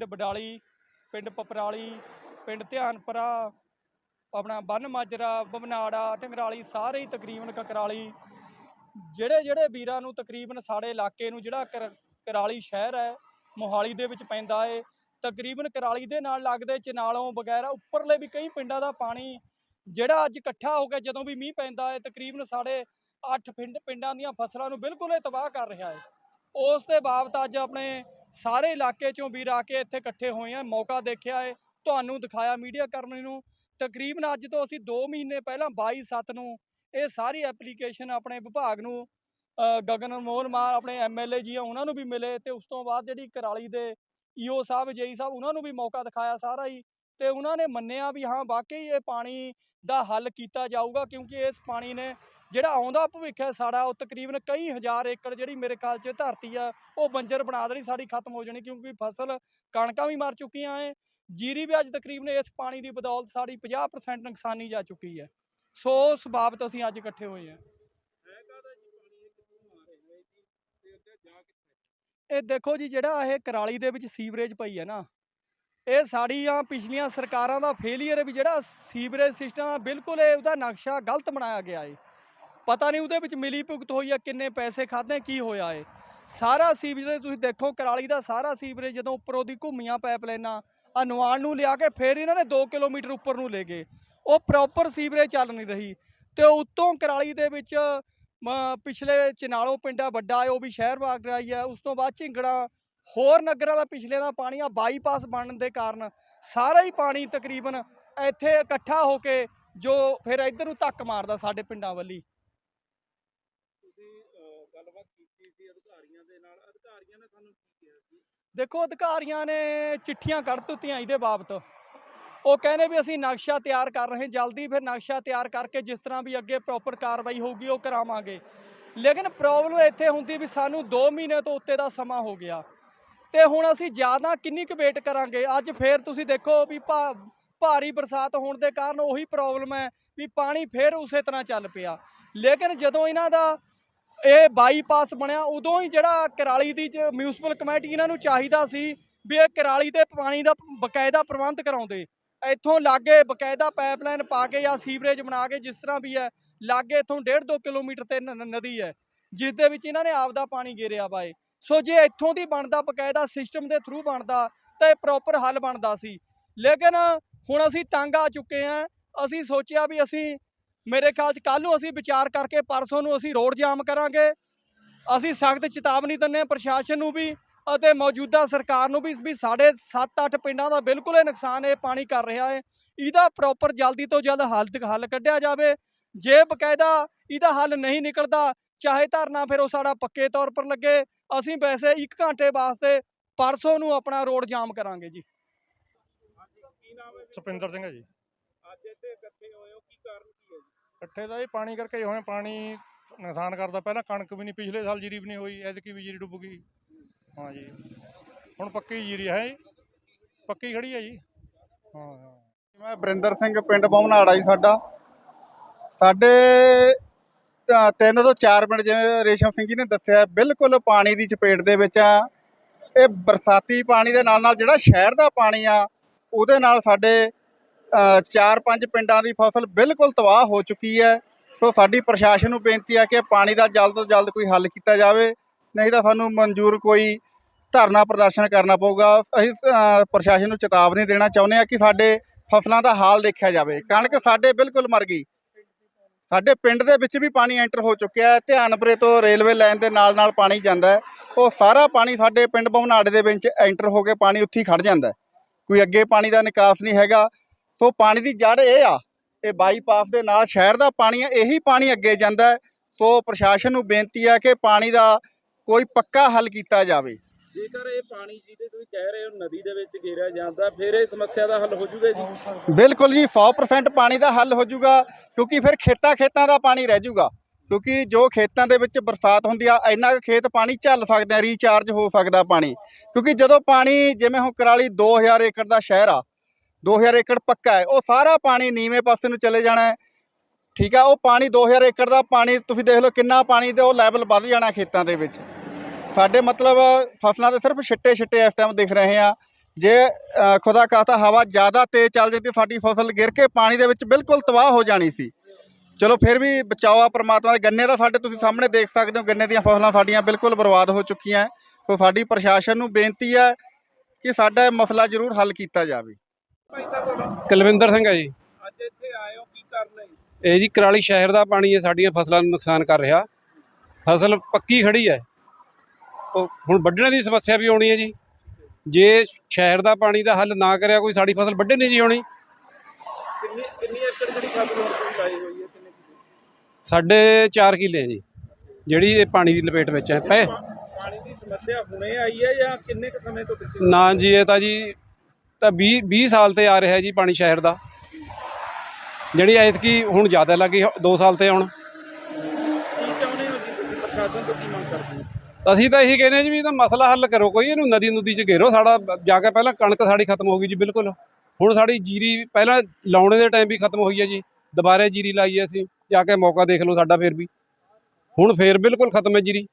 ਪਿੰਡ ਬਡਾਲੀ, ਪਿੰਡ ਪਪਰਾਲੀ, ਪਿੰਡ ਧਿਆਨਪੁਰਾ, ਆਪਣਾ ਬੰਨ ਮਾਜਰਾ, ਬਬਨਾੜਾ ਟੰਗਰਾਲੀ ਸਾਰੇ ਹੀ ਤਕਰੀਬਨ ਕਕਰਾਲੀ। ਜਿਹੜੇ ਜਿਹੜੇ ਵੀਰਾਂ ਨੂੰ ਤਕਰੀਬਨ ਸਾਡੇ ਇਲਾਕੇ ਨੂੰ ਜਿਹੜਾ ਕਰ- ਕਰਾਲੀ ਸ਼ਹਿਰ ਹੈ, ਮੋਹਾਲੀ ਦੇ ਵਿੱਚ ਪੈਂਦਾ ਏ, ਤਕਰੀਬਨ ਕਰਾਲੀ ਦੇ ਨਾਲ ਲੱਗਦੇ ਚਨਾਲੋਂ ਵਗੈਰਾ ਉੱਪਰਲੇ ਵੀ ਕਈ ਪਿੰਡਾਂ ਦਾ ਪਾਣੀ ਜਿਹੜਾ ਅੱਜ ਇਕੱਠਾ ਹੋ ਕੇ ਜਦੋਂ ਵੀ ਮੀਂਹ ਪੈਂਦਾ ਹੈ ਤਕਰੀਬਨ ਸਾਡੇ 8 ਪਿੰਡ ਪਿੰਡਾਂ ਦੀਆਂ ਫਸਲਾਂ ਨੂੰ ਬਿਲਕੁਲ ਹੀ ਤਬਾਹ ਕਰ ਰਿਹਾ ਹੈ ਉਸ ਦੇ ਬਾਵਤ ਅੱਜ ਆਪਣੇ ਸਾਰੇ ਇਲਾਕੇ ਚੋਂ ਵੀਰ ਆ ਕੇ ਇੱਥੇ ਇਕੱਠੇ ਹੋਏ ਆ, ਮੌਕਾ ਦੇਖਿਆ ਹੈ ਤੁਹਾਨੂੰ ਦਿਖਾਇਆ ਮੀਡੀਆ ਕਰਮੀ ਨੂੰ। ਤਕਰੀਬਨ ਅੱਜ ਤੋਂ ਅਸੀਂ 2 ਮਹੀਨੇ ਪਹਿਲਾਂ 22 ਸੱਤ ਨੂੰ ਇਹ ਸਾਰੀ ਐਪਲੀਕੇਸ਼ਨ ਆਪਣੇ ਵਿਭਾਗ ਨੂੰ ਗਗਨ ਮੋਹਨ ਮਾਨ ਆਪਣੇ ਐਮਐਲਏ ਜੀ ਆ, ਉਹਨਾਂ ਨੂੰ ਵੀ ਮਿਲੇ ਤੇ ਉਸ ਤੋਂ ਬਾਅਦ ਜਿਹੜੀ ਕਰਾਲੀ ਦੇ ਈਓ ਸਾਹਿਬ, ਜੇਈ ਸਾਹਿਬ, ਉਹਨਾਂ ਨੂੰ ਵੀ ਮੌਕਾ ਦਿਖਾਇਆ ਸਾਰਾ ਹੀ। ਤੇ ਉਹਨਾਂ ਨੇ ਮੰਨਿਆ ਵੀ ਹਾਂ, ਵਾਕਈ ਇਹ ਪਾਣੀ ਦਾ ਹੱਲ ਕੀਤਾ ਜਾਊਗਾ ਕਿਉਂਕਿ ਇਸ ਪਾਣੀ ਨੇ ਜਿਹੜਾ ਆਉਂਦਾ ਭਵਿੱਖ ਹੈ ਸਾਡਾ ਉਹ ਤਕਰੀਬਨ ਕਈ ਹਜ਼ਾਰ ਏਕੜ ਜਿਹੜੀ ਮੇਰੇ ਖਿਆਲ 'ਚ ਧਰਤੀ ਆ, ਉਹ ਬੰਜਰ ਬਣਾ ਦੇਣੀ, ਸਾਡੀ ਖਤਮ ਹੋ ਜਾਣੀ ਕਿਉਂਕਿ ਫਸਲ ਕਣਕਾਂ ਵੀ ਮਰ ਚੁੱਕੀਆਂ ਏ ਜੀਰੀ ਵੀ ਅੱਜ ਤਕਰੀਬਨ ਇਸ ਪਾਣੀ ਦੀ ਬਦੌਲਤ ਸਾਡੀ 50% ਨੁਕਸਾਨੀ ਜਾ ਚੁੱਕੀ ਹੈ ਸੋ, ਉਸ ਬਾਬਤ ਅਸੀਂ ਅੱਜ ਇਕੱਠੇ ਹੋਏ ਹਾਂ ਇਹ ਦੇਖੋ ਜੀ, ਜਿਹੜਾ ਇਹ ਕਰਾਲੀ ਦੇ ਵਿੱਚ ਸੀਵਰੇਜ ਪਈ ਹੈ ਨਾ ਇਹ ਸਾਡੀਆਂ ਪਿਛਲੀਆਂ ਸਰਕਾਰਾਂ ਦਾ ਫੇਲੀਅਰ ਹੈ ਵੀ ਜਿਹੜਾ ਸੀਵਰੇਜ ਸਿਸਟਮ ਆ ਬਿਲਕੁਲ ਇਹ ਉਹਦਾ ਨਕਸ਼ਾ ਗਲਤ ਬਣਾਇਆ ਗਿਆ ਏ। ਪਤਾ ਨਹੀਂ ਉਹਦੇ ਵਿੱਚ ਮਿਲੀ ਭੁਗਤ ਹੋਈ ਆ ਕਿੰਨੇ ਪੈਸੇ ਖਾਦੇ ਕੀ ਹੋਇਆ ਏ। ਸਾਰਾ ਸੀਵਰੇਜ ਤੁਸੀਂ ਦੇਖੋ ਕਰਾਲੀ ਦਾ ਸਾਰਾ ਸੀਵਰੇਜ ਜਦੋਂ ਉੱਪਰੋਂ ਦੀ ਘੁੰਮੀਆਂ ਪਾਈਪਲਾਈਨਾਂ ਆ ਨਵਾਨ ਨੂੰ ਲਿਆ ਕੇ ਫੇਰ ਇਹਨਾਂ ਨੇ 2 ਕਿਲੋਮੀਟਰ ਉੱਪਰ ਨੂੰ ਲੈ ਗਏ। ਉਹ ਪ੍ਰੋਪਰ ਸੀਵਰੇਜ ਚੱਲ ਨਹੀਂ ਰਹੀ ਤੇ ਉੱਤੋਂ ਕਰਾਲੀ ਦੇ ਵਿੱਚ ਮ, ਪਿਛਲੇ ਚਨਾਲੋਂ ਪਿੰਡਾ ਵੱਡਾ ਹੈ ਉਹ ਵੀ ਸ਼ਹਿਰ ਵਾਗ ਰਹੀ ਹੈ ਉਸ ਤੋਂ ਬਾਅਦ ਝਿੰਗੜਾ ਹੋਰ ਨਗਰਾਂ ਦਾ ਪਿਛਲੇ ਦਾ ਪਾਣੀ ਆ ਬਾਈਪਾਸ ਬਣਨ ਦੇ ਕਾਰਨ ਸਾਰਾ ਹੀ ਪਾਣੀ ਤਕਰੀਬਨ ਇੱਥੇ ਇਕੱਠਾ ਹੋ ਕੇ ਜੋ ਫਿਰ ਇੱਧਰ ਨੂੰ ਧੱਕ ਮਾਰਦਾ ਸਾਡੇ ਪਿੰਡਾਂ ਵੱਲੀ ਤੁਸੀਂ ਅਹ, ਗੱਲਬਾਤ ਕੀਤੀ ਸੀ ਅਧਿਕਾਰੀਆਂ ਦੇ ਨਾਲ। ਅਧਿਕਾਰੀਆਂ ਨੇ ਤੁਹਾਨੂੰ ਕੀ ਕਿਹਾ ਸੀ? ਦੇਖੋ ਅਧਿਕਾਰੀਆਂ ਨੇ ਚਿੱਠੀਆਂ ਕੱਢ ਦਿੱਤੀਆਂ ਇਹਦੇ ਬਾਬਤ। ਉਹ ਕਹਿੰਦੇ ਵੀ ਅਸੀਂ ਨਕਸ਼ਾ ਤਿਆਰ ਕਰ ਰਹੇ ਜਲਦੀ ਫਿਰ ਨਕਸ਼ਾ ਤਿਆਰ ਕਰਕੇ ਜਿਸ ਤਰ੍ਹਾਂ ਵੀ ਅੱਗੇ ਪ੍ਰੋਪਰ ਕਾਰਵਾਈ ਹੋਊਗੀ ਉਹ ਕਰਾਵਾਂਗੇ। ਲੇਕਿਨ ਪ੍ਰੋਬਲਮ ਇੱਥੇ ਹੁੰਦੀ ਵੀ ਸਾਨੂੰ 2 ਮਹੀਨੇ ਤੋਂ ਉੱਤੇ ਦਾ ਸਮਾਂ ਹੋ ਗਿਆ। ਤੇ ਹੁਣ ਅਸੀਂ ਜ਼ਿਆਦਾ ਕਿੰਨੀ ਕੁ ਵੇਟ ਕਰਾਂਗੇ? ਅੱਜ ਫੇਰ ਤੁਸੀਂ ਦੇਖੋ ਵੀ ਭਾ- ਭਾਰੀ ਬਰਸਾਤ ਹੋਣ ਦੇ ਕਾਰਨ ਉਹੀ ਪ੍ਰੋਬਲਮ ਹੈ ਵੀ ਪਾਣੀ ਫੇਰ ਉਸੇ ਤਰ੍ਹਾਂ ਚੱਲ ਪਿਆ। ਲੇਕਿਨ ਜਦੋਂ ਇਹਨਾਂ ਦਾ ਇਹ ਬਾਈਪਾਸ ਬਣਿਆ, ਉਦੋਂ ਹੀ ਜਿਹੜਾ ਕਰਾਲੀ ਦੀ ਮਿਊਨਿਸਪਲ ਕਮੇਟੀ ਇਹਨਾਂ ਨੂੰ ਚਾਹੀਦਾ ਸੀ ਵੀ ਇਹ ਕਰਾਲੀ 'ਤੇ ਪਾਣੀ ਦਾ ਬਕਾਇਦਾ ਪ੍ਰਬੰਧ ਕਰਾਉਂਦੇ। ਇੱਥੋਂ ਲਾਗੇ ਬਕਾਇਦਾ ਪਾਈਪਲਾਈਨ ਪਾ ਕੇ ਜਾਂ ਸੀਵਰੇਜ ਬਣਾ ਕੇ ਜਿਸ ਤਰ੍ਹਾਂ ਵੀ ਹੈ, ਲਾਗੇ ਇੱਥੋਂ 1.5 2 ਕਿਲੋਮੀਟਰ ਤੇ ਨ- ਨਦੀ ਹੈ, ਜਿਸ ਦੇ ਵਿੱਚ ਇਹਨਾਂ ਨੇ ਆਪਦਾ ਪਾਣੀ ਗੇਰਿਆ ਵਾ ਸੋ ਜੇ ਇੱਥੋਂ ਦੀ ਬਣਦਾ ਬਕਾਇਦਾ ਸਿਸਟਮ ਦੇ ਥਰੂ ਬਣਦਾ ਤਾਂ ਇਹ ਪ੍ਰੋਪਰ ਹੱਲ ਬਣਦਾ ਸੀ। ਲੇਕਿਨ ਹੁਣ ਅਸੀਂ ਤੰਗ ਆ ਚੁੱਕੇ ਹਾਂ ਅਸੀਂ ਸੋਚਿਆ ਵੀ ਅਸੀਂ, ਮੇਰੇ ਖਿਆਲ 'ਚ ਕੱਲ ਨੂੰ ਅਸੀਂ ਵਿਚਾਰ ਕਰਕੇ ਪਰਸੋਂ ਨੂੰ ਅਸੀਂ ਰੋਡ ਜਾਮ ਕਰਾਂਗੇ। ਅਸੀਂ ਸਖਤ ਚੇਤਾਵਨੀ ਦਿੰਦੇ ਹਾਂ ਪ੍ਰਸ਼ਾਸਨ ਨੂੰ ਵੀ ਅਤੇ ਮੌਜੂਦਾ ਸਰਕਾਰ ਨੂੰ ਵੀ ਵੀ ਸਾਡੇ 7-8 ਪਿੰਡਾਂ ਦਾ ਬਿਲਕੁਲ ਹੀ ਨੁਕਸਾਨ ਇਹ ਪਾਣੀ ਕਰ ਰਿਹਾ ਹੈ। ਇਹਦਾ ਪ੍ਰੋਪਰ ਜਲਦੀ ਤੋਂ ਜਲਦ ਹੱਲ ਹੱਲ ਕੱਢਿਆ ਜਾਵੇ। ਜੇ ਬਕਾਇਦਾ ਇਹਦਾ ਹੱਲ ਨਹੀਂ ਨਿਕਲਦਾ ਚਾਹੇ ਧਰਨਾ ਫਿਰ ਉਹ ਸਾਡਾ ਪੱਕੇ ਤੌਰ ਪਰ ਲੱਗੇ ਅਸੀਂ ਵੈਸੇ 1 ਘੰਟੇ ਵਾਸਤੇ ਪਰਸੋਂ ਨੂੰ ਆਪਣਾ ਰੋਡ ਜਾਮ ਕਰਾਂਗੇ ਜੀ। ਸੁਪਿੰਦਰ ਸਿੰਘ ਹੈ ਜੀ। ਅੱਜ ਇੱਥੇ ਇਕੱਠੇ ਹੋਏ ਹੋ ਕੀ ਕਾਰਨ ਕੀ ਹੈ ਜੀ? ਇਕੱਠੇ ਦਾ ਇਹ ਪਾਣੀ ਕਰਕੇ ਹੀ ਹੋਏ ਪਾਣੀ ਨੁਕਸਾਨ ਕਰਦਾ ਪਹਿਲਾਂ ਕਣਕ ਵੀ ਨਹੀਂ ਪਿਛਲੇ ਸਾਲ ਜੀਰੀ ਵੀ ਨਹੀਂ ਹੋਈ ਐਤਕੀ ਵੀ ਜੀਰੀ ਡੁੱਬ ਗਈ। ਹਾਂ ਜੀ ਹੁਣ ਪੱਕੀ ਜੀਰੀ ਹੈ ਜੀ ਪੱਕੀ ਖੜੀ ਹੈ ਜੀ। ਹਾਂ ਹਾਂ। ਮੈਂ ਬਰਿੰਦਰ ਸਿੰਘ ਪਿੰਡ ਬਮਨਾੜਾ ਜੀ ਸਾਡਾ। ਸਾਡੇ ਤਾਂ ਤਿੰਨ ਤੋਂ ਚਾਰ ਪਿੰਡ ਜਿਵੇਂ ਰੇਸ਼ਮ ਸਿੰਘ ਜੀ ਨੇ ਦੱਸਿਆ ਬਿਲਕੁਲ ਪਾਣੀ ਦੀ ਚਪੇਟ ਦੇ ਵਿੱਚ ਆ। ਇਹ ਬਰਸਾਤੀ ਪਾਣੀ ਦੇ ਨਾਲ ਨਾਲ ਜਿਹੜਾ ਸ਼ਹਿਰ ਦਾ ਪਾਣੀ ਆ ਉਹਦੇ ਨਾਲ ਸਾਡੇ ਅ, ਚਾਰ ਪੰਜ ਪਿੰਡਾਂ ਦੀ ਫਸਲ ਬਿਲਕੁਲ ਤਬਾਹ ਹੋ ਚੁੱਕੀ ਹੈ। ਸੋ ਸਾਡੀ ਪ੍ਰਸ਼ਾਸਨ ਨੂੰ ਬੇਨਤੀ ਆ ਕਿ ਪਾਣੀ ਦਾ ਜਲਦ ਤੋਂ ਜਲਦ ਕੋਈ ਹੱਲ ਕੀਤਾ ਜਾਵੇ। ਨਹੀਂ ਤਾਂ ਸਾਨੂੰ ਮਨਜ਼ੂਰ ਕੋਈ ਧਰਨਾ ਪ੍ਰਦਰਸ਼ਨ ਕਰਨਾ ਪਊਗਾ। ਅਸੀਂ ਪ੍ਰਸ਼ਾਸਨ ਨੂੰ ਚੇਤਾਵਨੀ ਦੇਣਾ ਚਾਹੁੰਦੇ ਆ ਕਿ ਸਾਡੇ ਫਸਲਾਂ ਦਾ ਹਾਲ ਦੇਖਿਆ ਜਾਵੇ। ਕਣਕ ਸਾਡੇ ਬਿਲਕੁਲ ਮਰ ਗਈ। ਸਾਡੇ ਪਿੰਡ ਦੇ ਵਿੱਚ ਵੀ ਪਾਣੀ ਐਂਟਰ ਹੋ ਚੁੱਕਿਆ ਹੈ। ਧਿਆਨਪੁਰੇ ਤੋਂ ਰੇਲਵੇ ਲਾਈਨ ਦੇ ਨਾਲ ਨਾਲ ਪਾਣੀ ਜਾਂਦਾ ਹੈ। ਉਹ ਸਾਰਾ ਪਾਣੀ ਸਾਡੇ ਪਿੰਡ ਬਮਨਾੜੇ ਦੇ ਵਿੱਚ ਐਂਟਰ ਹੋ ਕੇ ਪਾਣੀ ਉੱਥੇ ਹੀ ਖੜ ਜਾਂਦਾ ਕੋਈ ਅੱਗੇ ਪਾਣੀ ਦਾ ਨਿਕਾਸ ਨਹੀਂ ਹੈਗਾ। ਸੋ ਪਾਣੀ ਦੀ ਜੜ ਇਹ ਆ, ਇਹ ਬਾਈਪਾਸ ਦੇ ਨਾਲ ਸ਼ਹਿਰ ਦਾ ਪਾਣੀ ਆ ਇਹੀ ਪਾਣੀ ਅੱਗੇ ਜਾਂਦਾ ਸੋ ਪ੍ਰਸ਼ਾਸਨ ਨੂੰ ਬੇਨਤੀ ਆ ਕਿ ਪਾਣੀ ਦਾ ਕੋਈ ਪੱਕਾ ਹੱਲ ਕੀਤਾ ਜਾਵੇ। ਜੇਕਰ ਇਹ ਪਾਣੀ ਜਿਹਦੇ ਤੁਸੀਂ ਕਹਿ ਰਹੇ ਹੋ ਨਦੀ ਦੇ ਵਿੱਚ ਘੇਰਿਆ ਜਾਂਦਾ, ਫਿਰ ਇਹ ਸਮੱਸਿਆ ਦਾ ਹੱਲ ਹੋ ਜੂਗਾ ਜੀ? ਬਿਲਕੁਲ ਜੀ 100% ਪਾਣੀ ਦਾ ਹੱਲ ਹੋ ਜਾਊਗਾ ਕਿਉਂਕਿ ਫਿਰ ਖੇਤਾਂ ਖੇਤਾਂ ਦਾ ਪਾਣੀ ਰਹਿ ਜੂਗਾ। ਕਿਉਂਕਿ ਜੋ ਖੇਤਾਂ ਦੇ ਵਿੱਚ ਬਰਸਾਤ ਹੁੰਦੀ ਆ, ਇੰਨਾ ਕੁ ਖੇਤ ਪਾਣੀ ਝੱਲ ਸਕਦੇ ਆ ਰੀਚਾਰਜ ਹੋ ਸਕਦਾ ਪਾਣੀ। ਕਿਉਂਕਿ ਜਦੋਂ ਪਾਣੀ, ਜਿਵੇਂ ਹੁਣ ਕਰਾਲੀ 2000 ਏਕੜ ਦਾ ਸ਼ਹਿਰ ਆ 2000 ਏਕੜ ਪੱਕਾ ਹੈ, ਉਹ ਸਾਰਾ ਪਾਣੀ ਨੀਵੇਂ ਪਾਸੇ ਨੂੰ ਚਲੇ ਜਾਣਾ ਹੈ। ਠੀਕ ਆ, ਉਹ ਪਾਣੀ 2000 ਏਕੜ ਦਾ ਪਾਣੀ, ਤੁਸੀਂ ਦੇਖ ਲਓ ਕਿੰਨਾ ਪਾਣੀ ਤੇ ਉਹ ਲੈਵਲ ਵੱਧ ਜਾਣਾ ਖੇਤਾਂ ਦੇ ਵਿੱਚ। ਸਾਡੇ ਮਤਲਬ ਫਸਲਾਂ ਦੇ ਸਿਰਫ ਛਿੱਟੇ ਛਿੱਟੇ ਇਸ ਟਾਈਮ ਦਿਖ ਰਹੇ ਆ। ਜੇ ਖੁਦਾ ਖਾਸਤਾ ਹਵਾ ਜ਼ਿਆਦਾ ਤੇਜ਼ ਚੱਲ ਜਾਂਦੀ ਸਾਡੀ ਫਸਲ ਗਿਰ ਕੇ ਪਾਣੀ ਦੇ ਵਿੱਚ ਬਿਲਕੁਲ ਤਬਾਹ ਹੋ ਜਾਣੀ ਸੀ। ਚਲੋ ਫਿਰ ਵੀ ਬਚਾਓ ਆ ਪ੍ਰਮਾਤਮਾ ਦੇ। ਗੰਨੇ ਦਾ ਸਾਡੇ ਤੁਸੀਂ ਸਾਹਮਣੇ ਦੇਖ ਸਕਦੇ ਹੋ ਗੰਨੇ ਦੀਆਂ ਫਸਲਾਂ ਸਾਡੀਆਂ ਬਿਲਕੁਲ ਬਰਬਾਦ ਹੋ ਚੁੱਕੀਆਂ। ਸੋ ਸਾਡੀ ਪ੍ਰਸ਼ਾਸਨ ਨੂੰ ਬੇਨਤੀ ਹੈ ਕਿ ਸਾਡਾ ਇਹ ਮਸਲਾ ਜ਼ਰੂਰ ਹੱਲ ਕੀਤਾ ਜਾਵੇ। ਕੁਲਵਿੰਦਰ ਸਿੰਘ ਹੈ ਜੀ। ਅੱਜ ਇੱਥੇ ਆਏ ਹੋ ਕੀ ਕਰਨ ਲਈ ਇਹ ਜੀ ਕਰਾਲੀ ਸ਼ਹਿਰ ਦਾ ਪਾਣੀ ਇਹ ਸਾਡੀਆਂ ਫਸਲਾਂ ਨੂੰ ਨੁਕਸਾਨ ਕਰ ਰਿਹਾ। ਫਸਲ ਪੱਕੀ ਖੜੀ ਹੈ। ਹੁਣ ਵੱਢਣੇ ਦੀ ਸਮੱਸਿਆ ਵੀ ਆਉਣੀ ਹੈ ਜੀ। ਜੇ ਸ਼ਹਿਰ ਦਾ ਪਾਣੀ ਦਾ ਹੱਲ ਨਾ ਕਰਿਆ ਕੋਈ ਸਾਡੀ ਫਸਲ ਵੱਢੇ ਨਹੀਂ ਜੀ ਹੋਣੀ ਕਿੰਨੀ ਕਿੰਨੀ ਏਕੜ ਜਿਹੜੀ ਫਸਲ ਹੁਣ ਤੁਸੀਂ ਲਾਈ ਹੋਈ ਹੈ ਕਿੰਨੇ? ਸਾਡੇ 4 ਕਿੱਲੇ ਜੀ ਜਿਹੜੀ ਇਹ ਪਾਣੀ ਦੀ ਲਪੇਟ ਵਿੱਚ ਹੈ। ਪਏ। ਪਾ- ਪਾਣੀ ਦੀ ਸਮੱਸਿਆ ਹੁਣੇ ਆਈ ਹੈ ਜਾਂ ਕਿੰਨੇ ਕੁ ਸਮੇਂ ਤੋਂ ਪਿੱਛੇ? ਨਾ ਜੀ ਇਹ ਤਾਂ ਜੀ ਤਾਂ 20 20 ਸਾਲ ਤੇ ਆ ਰਿਹਾ ਜੀ ਪਾਣੀ ਸ਼ਹਿਰ ਦਾ। ਜਿਹੜੀ ਐਤਕੀ ਹੁਣ ਜ਼ਿਆਦਾ ਲੱਗੀ 2 ਸਾਲ ਤੇ ਹੁਣ ਕੀ ਚਾਹੁੰਦੇ ਹੋ ਜੀ ਤੁਸੀਂ ਪ੍ਰਸ਼ਾਸਨ ਤੋਂ? ਕੀ ਅਸੀਂ ਤਾਂ ਇਹੀ ਕਹਿੰਦੇ ਹਾਂ ਜੀ ਵੀ ਇਹਦਾ ਮਸਲਾ ਹੱਲ ਕਰੋ, ਕੋਈ ਇਹਨੂੰ ਨਦੀ ਨੁਦੀ ਚ ਘੇਰੋ, ਸਾਡਾ ਜਾ ਕੇ ਪਹਿਲਾਂ ਕਣਕ ਸਾਡੀ ਖਤਮ ਹੋ ਗਈ ਜੀ, ਬਿਲਕੁਲ। ਹੁਣ ਸਾਡੀ ਜੀਰੀ ਪਹਿਲਾਂ ਲਾਉਣੇ ਦੇ ਟਾਈਮ ਵੀ ਖਤਮ ਹੋਈ ਹੈ ਜੀ, ਦੁਬਾਰੇ ਜੀਰੀ ਲਾਈ ਹੈ ਅਸੀਂ, ਜਾ ਕੇ ਮੌਕਾ ਦੇਖ ਲਓ ਸਾਡਾ ਫੇਰ ਵੀ। ਹੁਣ ਫੇਰ ਬਿਲਕੁਲ ਖਤਮ ਹੈ ਜੀਰੀ।